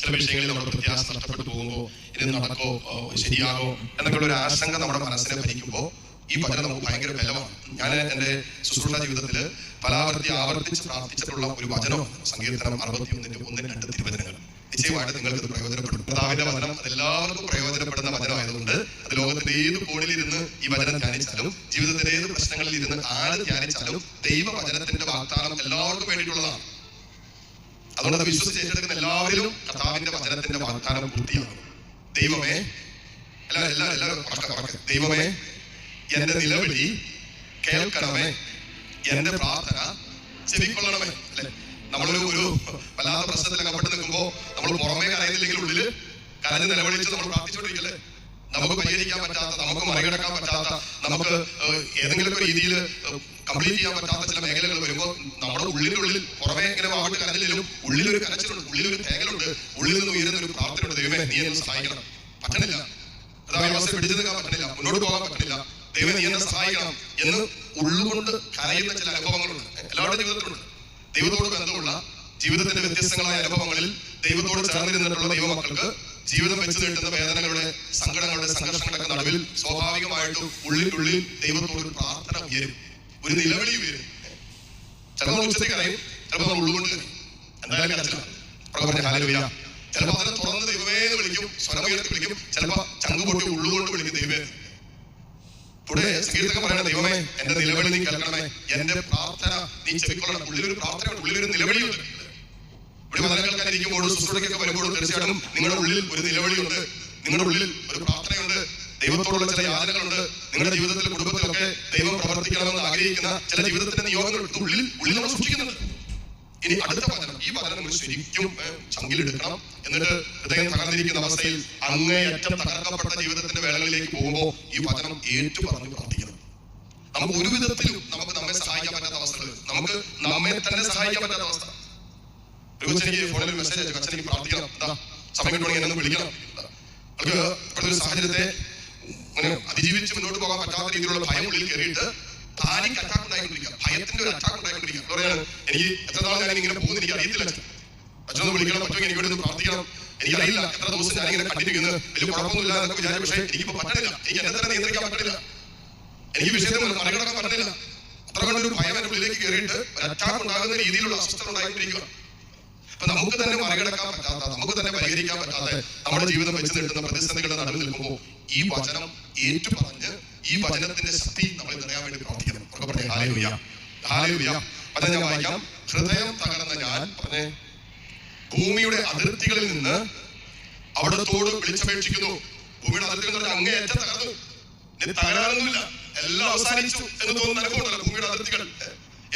ചില വിഷയങ്ങളിൽ നമ്മുടെ പ്രത്യാശ നഷ്ടപ്പെട്ടു പോകുമ്പോൾ ഇത് നടക്കോ ശരിയാകോ എന്നൊക്കെയുള്ള ഒരു ആശങ്ക നമ്മുടെ മനസ്സിനെ ഭരിക്കുമ്പോൾ ഈ വചനം നമുക്ക് ഭയങ്കര ബലമാണ്. ഞാൻ എന്റെ ശുശ്രൂഷ ജീവിതത്തിൽ പലാവർത്തി ആവർത്തിച്ച് പ്രാർത്ഥിച്ചിട്ടുള്ള ഒരു വചനമാണ് സങ്കീർത്തനം അറുപത്തി ഒന്നിന്റെ ഒന്നിന് രണ്ട് തിരുവചനങ്ങൾ. നിശ്ചയമായിട്ട് നിങ്ങൾക്ക് ഇത് പ്രയോജനപ്പെടും. പിതാവിന്റെ വചനം എല്ലാവർക്കും പ്രയോജനപ്പെടുന്ന വചനമായതുകൊണ്ട് അത് ലോകത്തിന്റെ ഏത് കോണിലിരുന്ന് ഈ വചനം ധ്യാനിച്ചാലും ജീവിതത്തിന്റെ ഏത് പ്രശ്നങ്ങളിൽ ഇരുന്ന് ആര് ധ്യാനിച്ചാലും ദൈവ വചനത്തിന്റെ വാഗ്ദാനം എല്ലാവർക്കും വേണ്ടിയിട്ടുള്ളതാണ്. അതുകൊണ്ട് അത് വിശ്വസിച്ച് ഏറ്റെടുക്കുന്ന എല്ലാവരിലും കർത്താവിന്റെ വചനത്തിന്റെ വാഗ്ദാനം പൂർത്തിയാകും ദൈവമേ എല്ലാവരും എല്ലാ എല്ലാവരും. ദൈവമേ എന്റെ നിലവിളി കേൾക്കണമേ. എന്റെ പ്രാർത്ഥന ചെവിക്കൊള്ളണമേ. അല്ലെ? നമ്മളൊരു ഒരു വല്ലാത്ത പ്രശ്നത്തിൽ അകപ്പെട്ട് നിൽക്കുമ്പോ നമ്മൾ പുറമേ കരയുന്നില്ലെങ്കിൽ ഉള്ളിൽ കരഞ്ഞ് നിലവിളിച്ച് നമ്മൾ പ്രാർത്ഥിച്ചുകൊണ്ടിരിക്കല്ലേ? നമുക്ക് പരിഹരിക്കാൻ പറ്റാത്ത നമുക്ക് മറികടക്കാൻ പറ്റാത്ത നമുക്ക് ഏതെങ്കിലും രീതിയിൽ കംപ്ലീറ്റ് ചെയ്യാൻ പറ്റാത്ത ചില മേഖലകൾ വരുമ്പോൾ നമ്മുടെ ഉള്ളിനുള്ളിൽ പുറമേ ഇങ്ങനെ വാട്ട് കരഞ്ഞില്ലെങ്കിലും ഉള്ളിലൊരു കരച്ചിലുണ്ട് ഉള്ളിലൊരു ഉള്ളിൽ നിന്ന് ഉയരുന്ന ഒരു പ്രാർത്ഥനയുണ്ട് ദൈവമേ നീ എന്നെ സഹായിക്കണം. പറ്റണില്ല. അതായത് അവസ്ഥ പിടിച്ചു നിൽക്കാൻ പറ്റില്ല മുന്നോട്ട് പോകാൻ പറ്റില്ല ദൈവം എന്നെ സഹായിക്കണം എന്ന് ഉള്ളുകൊണ്ട് കരയുന്ന ചില അനുഭവങ്ങളുണ്ട്. എല്ലാവരുടെ ജീവിതത്തിലുണ്ട്. ദൈവത്തോട് ബന്ധമുള്ള ജീവിതത്തിന്റെ വ്യത്യസ്തങ്ങളായ അനുഭവങ്ങളിൽ ദൈവത്തോട് ചേർന്ന് നിന്നിട്ടുള്ള ദൈവമക്കൾക്ക് ജീവിതം വെച്ച് നീട്ടുന്ന വേദനകളുടെ സങ്കടങ്ങളുടെ സംഘർഷങ്ങളുടെ നടുവിൽ സ്വാഭാവികമായിട്ടും ഉള്ളിനുള്ളിൽ ദൈവത്തോട് ഒരു പ്രാർത്ഥന ഉയരും. ഒരു നിലവിളി ഉയരും. ചിലപ്പോൾ ഉച്ചത്തിൽ ചിലപ്പോൾ ഉള്ളുകൊണ്ട് എന്തായാലും കരച്ചില്ല അപ്പുറം പറഞ്ഞ തുറന്ന് വിളിക്കും സ്വരം ഉയർത്തി വിളിക്കും. ചിലപ്പോൾ ചങ്ക് പൊട്ടി ഉള്ളുകൊണ്ട് വിളിക്കും ദൈവമേ. ഇവിടെ സംഗീതത്തിൽ പറയണ ദൈവമേ എന്റെ നിലവിളി നീ കേൾക്കണമേ. എന്റെ പ്രാർത്ഥന നീ ചെവിക്കൊള്ളണം ഉള്ളിലൊരു പ്രാർത്ഥന ഉള്ളിലൊരു നിലവിളിയുണ്ട്. ഇവിടെ മതം കേൾക്കാൻ ഇരിക്കുമ്പോഴും ശുശ്രൂഷയ്ക്കൊക്കെ വരുമ്പോഴും തീർച്ചയായിട്ടും നിങ്ങളുടെ ഉള്ളിൽ ഒരു നിലവിളിയുണ്ട്. നിങ്ങളുടെ ഉള്ളിൽ ഒരു പ്രാർത്ഥനയുണ്ട്. ദൈവത്തോടുള്ള ചില യാതനകളുണ്ട് നിങ്ങളുടെ ജീവിതത്തിൽ കുടുംബത്തിലൊക്കെ ദൈവം പ്രവർത്തിക്കണമെന്ന് ആഗ്രഹിക്കുന്ന ചില ജീവിതത്തിന്റെ നിയോഗങ്ങൾ ഉള്ളിൽ ഉള്ളിൽ നമ്മൾ സൂക്ഷിക്കുന്നുണ്ട്. ഇനി അടുത്ത വചനം ഈ നിങ്ങൾ ശരിക്കും ചങ്കിലെടുക്കണം. എന്നിട്ട് അദ്ദേഹം തകർന്നിരിക്കുന്ന അവസ്ഥയിൽ അങ്ങേയറ്റം തകർക്കപ്പെട്ട ജീവിതത്തിന്റെ വേളകളിലേക്ക് പോകുമ്പോൾ ഈ വചനം ഏറ്റു പറഞ്ഞു പ്രാർത്ഥിക്കണം. നമുക്ക് ഒരു വിധത്തിലും നമുക്ക് നമ്മെ സഹായിക്കാൻ പറ്റാത്ത അവസ്ഥകൾ. നമുക്ക് നമ്മെ തന്നെ സഹായിക്കാൻ പറ്റാത്ത അവസ്ഥ. ഫോണിൽ എന്നെ വിളിക്കണം. ഒരു സാഹചര്യത്തെ അതിജീവിച്ച് മുന്നോട്ട് പോകാൻ പറ്റാത്ത രീതിയിലുള്ള ഭയം ഉള്ളിൽ കയറിയിട്ട് പാനിക് അറ്റാക്ക് ഉണ്ടായിക്കൊണ്ടിരിക്കുക ഭയത്തിന്റെ ഒരു അറ്റാക്ക് ഉണ്ടായിക്കൊണ്ടിരിക്കുക എന്താ പറയാണ് എനിക്ക് എത്ര നാൾ ഞാൻ ഇങ്ങനെ പോകുന്നത് എനിക്ക് അറിയത്തില്ല. അച്ഛനൊന്ന് എനിക്ക് വേണ്ടി എത്ര ദിവസം ഞാൻ ഇങ്ങനെ കണ്ടിരിക്കുന്നത് വലിയ കുഴപ്പമൊന്നുമില്ല എന്നൊക്കെ വിചാരിച്ചു പക്ഷേ എനിക്കിപ്പോ പറ്റില്ല എനിക്ക് എന്നെ തന്നെ നിയന്ത്രിക്കാൻ പറ്റില്ല എനിക്ക് വിഷയത്തിൽ മറികടക്കാൻ പറ്റില്ല അത്ര കണ്ടൊരു ഭയം എന്റെ ഉള്ളിലേക്ക് കയറിയിട്ട് അറ്റാക്ക് രീതിയിലുള്ള അസ്വസ്ഥത ഉണ്ടായിക്കൊണ്ടിരിക്കുക അപ്പൊ നമുക്ക് തന്നെ മറികടക്കാൻ പറ്റാത്ത നമുക്ക് തന്നെ പരിഹരിക്കാൻ പറ്റാത്ത നമ്മുടെ ജീവിതം വെച്ച് നീട്ടുന്ന പ്രതിസന്ധികളുടെ നടുവിൽ നിൽക്കുമ്പോൾ ഈ വചനം ഏറ്റു പറഞ്ഞ് ഈ വചനത്തിന്റെ ശക്തി നമ്മൾ നിറയാൻ വേണ്ടി പ്രാർത്ഥിക്കണം ഉറക്കെ പറഞ്ഞേ ഹാലേലുയ ഹാലേലുയ വചനം ഞാൻ വായിക്കാം ഹൃദയം തകർന്ന ഞാൻ പറഞ്ഞേ ഭൂമിയുടെ അതിർത്തികളിൽ നിന്ന് അവിടത്തോട് വിളിച്ചപേക്ഷിക്കുന്നു. ഭൂമിയുടെ അതിർത്തികൾ അങ്ങേയറ്റം തകർന്നു. തകരാറൊന്നുമില്ല. എല്ലാം അവസാനിച്ചു എന്ന് തോന്നുന്ന. അനുഭവമുണ്ടല്ലോ ഭൂമിയുടെ അതിർത്തികൾ.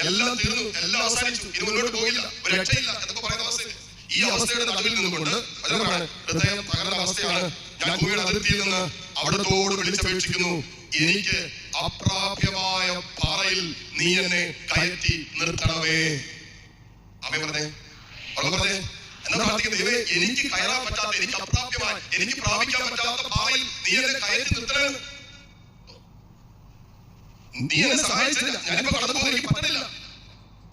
എല്ലാം തീർന്നു. എല്ലാം അവസാനിച്ചു. ഇനി മുന്നോട്ട് പോകില്ല. ഒരു രക്ഷയില്ല. എന്നൊക്കെ പറയുന്ന അവസ്ഥയിൽ ഈ അവസ്ഥയുടെ നടുവിൽ നിന്നുകൊണ്ട് ഹൃദയം തകർന്ന അവസ്ഥയാണ്. ഞാൻ ഭൂമിയുടെ അതിർത്തിയിൽ നിന്ന് അവിടത്തോട് വിളിച്ചപേക്ഷിക്കുന്നു. എനിക്ക് അപ്രാപ്യമായ പാറയിൽ നീ എന്നെ കയറ്റി നിർത്തണമേ. അമ്മ പറഞ്ഞേ. പറഞ്ഞേ. എന്നാ പ്രാർത്ഥിക്കുന്നത് ദൈവമേ എനിക്ക് കയറാൻ പറ്റാത്ത എനിക്ക് അപ്രാപ്യമായ എനിക്ക് പ്രാപിക്കാൻ പറ്റാത്ത പാറയിൽ നീ എന്നെ കയറ്റി നിർത്തണം. നീ എന്നെ സഹായിച്ചില്ല ഞാനിപ്പോ കടന്നു പോകുന്നത് എനിക്ക് പറ്റില്ല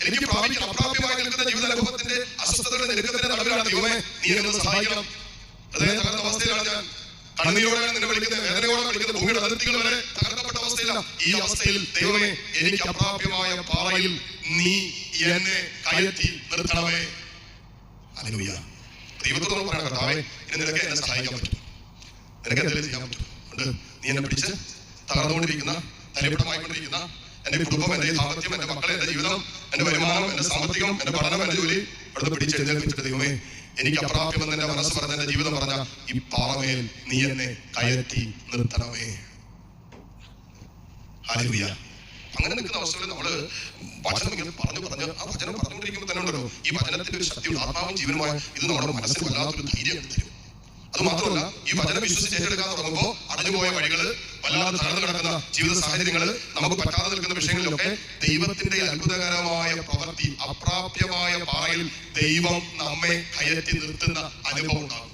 എനിക്ക് പ്രാപിക്കാൻ അപ്രാപ്യമായി നിൽക്കുന്ന ജീവിത അനുഭവത്തിന്റെ അസ്വസ്ഥതയുടെ നിരക്കത്തിന്റെ നടുവിലാണ് ദൈവമേ നീ എന്നെ സഹായിക്കണം. അതേ തകർന്ന അവസ്ഥയിലാണ് ഞാൻ. കണ്ണീരോടെ നിന്നെ വിളിക്കുന്നത് വേദനയോടെ വിളിക്കുന്നത് ഭൂമിയുടെ അതിർത്തികൾ വരെ തകർക്കപ്പെട്ട ഈ അവസ്ഥയിൽ ദൈവമേ എനിക്ക് അപ്രാപ്യമായ പാറയിൽ നീ എന്നെ കയറ്റി നിർത്തണമേ. ഹല്ലേലൂയ. ദൈവത്തോട് പറയണം കർത്താവേ ഇനി നിനക്ക് എന്നെ സഹായിക്കാൻ പറ്റും. നിനക്ക് എന്തെങ്കിലും ചെയ്യാൻ പറ്റും. നീ എന്നെ പിടിച്ച് തകർന്നുകൊണ്ടിരിക്കുന്ന തലപ്പിടമായിക്കൊണ്ടിരിക്കുന്ന എന്റെ കുടുംബം എന്റെ ദാമ്പത്യം എന്റെ ജീവിതം എന്റെ വരുമാനം എന്റെ സാമ്പത്തികം എന്റെ പഠനം എന്റെ ജോലി ഇവിടുന്ന് ദൈവമേ എനിക്ക് അപ്രാപ്യമെന്ന് എന്റെ മനസ്സ് പറഞ്ഞ എന്റെ ജീവിതം പറഞ്ഞ ഈ പാറമേൽ നീ എന്നെ കയറ്റി നിർത്തണമേ. അങ്ങനെ നിൽക്കുന്ന അവസ്ഥയിൽ നമ്മൾ വചനം ഇങ്ങനെ പറഞ്ഞു പറഞ്ഞ് ആ വചനം പറഞ്ഞുകൊണ്ടിരിക്കുമ്പോൾ തന്നെ ഉണ്ടല്ലോ. ഈ വചനത്തിന്റെ ഒരു ശക്തിയുള്ള ആത്മാവും ജീവനുമായ ഇത് നമ്മുടെ മനസ്സിൽ വല്ലാത്തൊരു ധൈര്യം തരും. അത് മാത്രമല്ല ഈ വചനം വിശ്വസിച്ച് ഏറ്റെടുക്കാൻ തുടങ്ങുമ്പോൾ അടഞ്ഞുപോയ വഴികൾ വല്ലാതെ തളർന്നു കിടക്കുന്ന ജീവിത സാഹചര്യങ്ങൾ നമുക്ക് പറ്റാതെ നിൽക്കുന്ന വിഷയങ്ങളിലൊക്കെ ദൈവത്തിന്റെ അത്ഭുതകരമായ പ്രവൃത്തി അപ്രാപ്യമായ പാറയിൽ ദൈവം നമ്മെ കയറ്റി നിർത്തുന്ന അനുഭവം ഉണ്ടാകും.